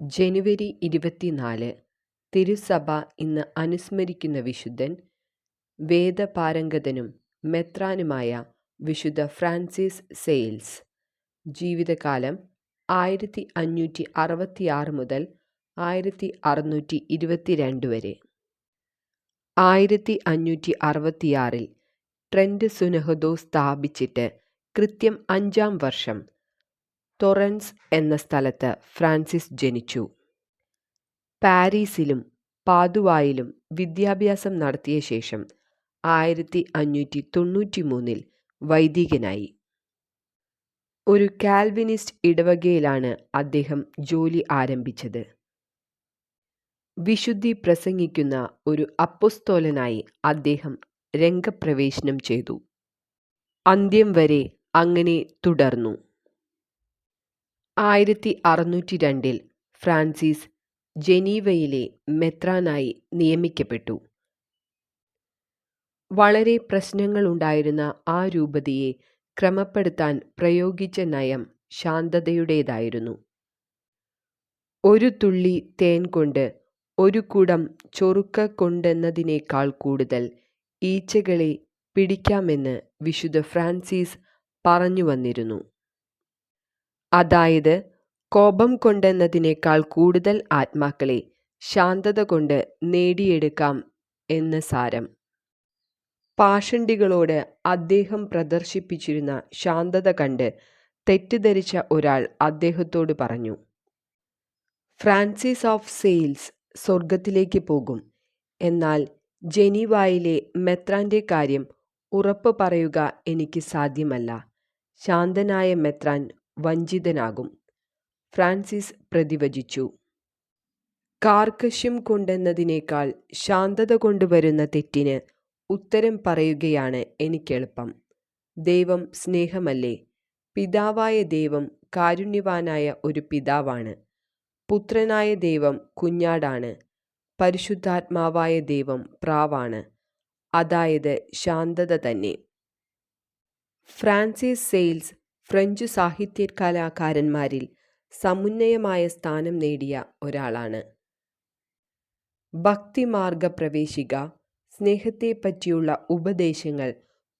ജനുവരി ഇരുപത്തിനാല് തിരുസഭ ഇന്ന് അനുസ്മരിക്കുന്ന വിശുദ്ധൻ വേദപാരംഗതനും മെത്രാനുമായ വിശുദ്ധ ഫ്രാൻസിസ് സെയിൽസ്. ജീവിതകാലം ആയിരത്തി അഞ്ഞൂറ്റി അറുപത്തിയാറ് മുതൽ ആയിരത്തി അറുന്നൂറ്റി ഇരുപത്തിരണ്ട് വരെ. ആയിരത്തി അഞ്ഞൂറ്റി അറുപത്തിയാറിൽ ട്രെൻഡ് സുനഹദോ സ്ഥാപിച്ചിട്ട് കൃത്യം അഞ്ചാം വർഷം തൊറൻസ് എന്ന സ്ഥലത്ത് ഫ്രാൻസിസ് ജനിച്ചു. പാരീസിലും പാതുവായിലും വിദ്യാഭ്യാസം നടത്തിയ ശേഷം ആയിരത്തി അഞ്ഞൂറ്റി തൊണ്ണൂറ്റി മൂന്നിൽ വൈദികനായി. ഒരു കാൽവിനിസ്റ്റ് ഇടവകയിലാണ് അദ്ദേഹം ജോലി ആരംഭിച്ചത്. വിശുദ്ധി പ്രസംഗിക്കുന്ന ഒരു അപ്പുസ്തോലനായി അദ്ദേഹം രംഗപ്രവേശനം ചെയ്തു. അന്ത്യം വരെ അങ്ങനെ തുടർന്നു. ആയിരത്തി അറുന്നൂറ്റി രണ്ടിൽ ഫ്രാൻസിസ് ജനീവയിലെ മെത്രാനായി നിയമിക്കപ്പെട്ടു. വളരെ പ്രശ്നങ്ങളുണ്ടായിരുന്ന ആ രൂപതയെ ക്രമപ്പെടുത്താൻ പ്രയോഗിച്ച നയം ശാന്തതയുടേതായിരുന്നു. ഒരു തുള്ളി തേൻ കൊണ്ട് ഒരു കുടം ചൊറുക്ക കൊണ്ടെന്നതിനേക്കാൾ കൂടുതൽ ഈച്ചകളെ പിടിക്കാമെന്ന് വിശുദ്ധ ഫ്രാൻസിസ് പറഞ്ഞു വന്നിരുന്നു അതായത് കോപം കൊണ്ടെന്നതിനേക്കാൾ കൂടുതൽ ആത്മാക്കളെ ശാന്തത കൊണ്ട് നേടിയെടുക്കാം എന്ന് സാരം. പാഷണ്ടികളോട് അദ്ദേഹം പ്രദർശിപ്പിച്ചിരുന്ന ശാന്തത കണ്ട് തെറ്റിദ്ധരിച്ച ഒരാൾ അദ്ദേഹത്തോട് പറഞ്ഞു ഫ്രാൻസിസ് ഓഫ് സെയിൽസ് സ്വർഗത്തിലേക്ക് പോകും. എന്നാൽ ജനീവായിലെ മെത്രാന്റെ കാര്യം ഉറപ്പ് പറയുക എനിക്ക് സാധ്യമല്ല. ശാന്തനായ മെത്രാൻ വഞ്ചിതനാകും. ഫ്രാൻസിസ് പ്രതിവചിച്ചു. കാർക്കശ്യം കൊണ്ടെന്നതിനേക്കാൾ ശാന്തത കൊണ്ടുവരുന്ന തെറ്റിന് ഉത്തരം പറയുകയാണ് എനിക്കെളുപ്പം. ദൈവം സ്നേഹമല്ലേ? പിതാവായ ദൈവം കാരുണ്യവാനായ ഒരു പിതാവാണ്. പുത്രനായ ദൈവം കുഞ്ഞാടാണ്. പരിശുദ്ധാത്മാവായ ദൈവം പ്രാവാണ്. അതായത് ശാന്തത തന്നെ. ഫ്രാൻസിസ് സെയിൽസ് ഫ്രഞ്ച് സാഹിത്യ കലാകാരന്മാരിൽ സമുന്നയമായ സ്ഥാനം നേടിയ ഒരാളാണ്. ഭക്തിമാർഗ പ്രവേശിക സ്നേഹത്തെപ്പറ്റിയുള്ള ഉപദേശങ്ങൾ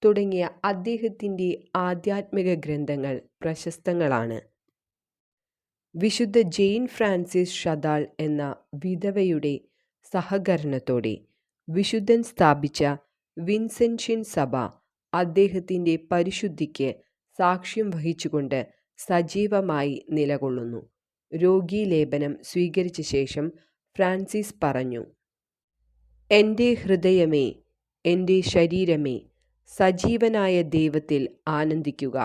തുടങ്ങിയ അദ്ദേഹത്തിന്റെ ആധ്യാത്മിക ഗ്രന്ഥങ്ങൾ പ്രശസ്തങ്ങളാണ്. വിശുദ്ധ ജെയിൻ ഫ്രാൻസിസ് ഷദാൾ എന്ന വിധവയുടെ സഹകരണത്തോടെ വിശുദ്ധൻ സ്ഥാപിച്ച വിൻസെൻഷ്യൻ സഭ അദ്ദേഹത്തിന്റെ പരിശുദ്ധിക്ക് സാക്ഷ്യം വഹിച്ചുകൊണ്ട് സജീവമായി നിലകൊള്ളുന്നു. രോഗി ലേപനം സ്വീകരിച്ച ശേഷം ഫ്രാൻസിസ് പറഞ്ഞു എന്റെ ഹൃദയമേ എന്റെ ശരീരമേ സജീവനായ ദൈവത്തിൽ ആനന്ദിക്കുക.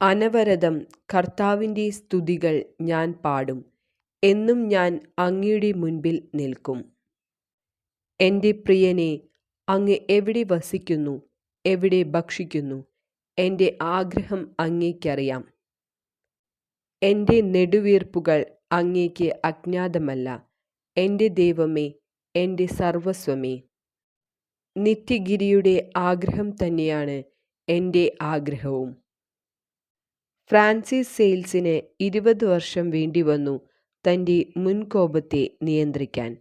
അനവരതം കർത്താവിന്റെ സ്തുതികൾ ഞാൻ പാടും എന്നും ഞാൻ അങ്ങയുടെ മുൻപിൽ നിൽക്കും. എന്റെ പ്രിയനെ അങ്ങ് എവിടെ വസിക്കുന്നു എവിടെ ഭക്ഷിക്കുന്നു എന്റെ ആഗ്രഹം അങ്ങേക്കറിയാം. എന്റെ നെടുവീർപ്പുകൾ അങ്ങേക്ക് അജ്ഞാതമല്ല. എന്റെ ദൈവമേ എന്റെ സർവസ്വമേ. നിത്യഗിരിയുടെ ആഗ്രഹം തന്നെയാണ് എന്റെ ആഗ്രഹവും. ഫ്രാൻസിസ് സെയിൽസിന് ഇരുപത് വർഷം വേണ്ടി വന്നു തന്റെ മുൻകോപത്തെ നിയന്ത്രിക്കാൻ.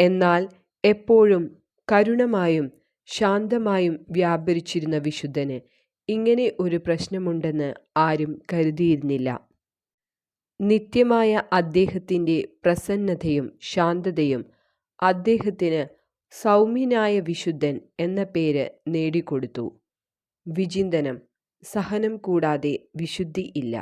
എന്നാൽ എപ്പോഴും കരുണമായും ശാന്തമായും വ്യാപരിച്ചിരുന്ന വിശുദ്ധന് ഇങ്ങനെ ഒരു പ്രശ്നമുണ്ടെന്ന് ആരും കരുതിയിരുന്നില്ല. നിത്യമായ അദ്ദേഹത്തിന്റെ പ്രസന്നതയും ശാന്തതയും അദ്ദേഹത്തിന് സൗമ്യനായ വിശുദ്ധൻ എന്ന പേര് നേടിക്കൊടുത്തു. വിചിന്തനം സഹനം കൂടാതെ വിശുദ്ധി ഇല്ല.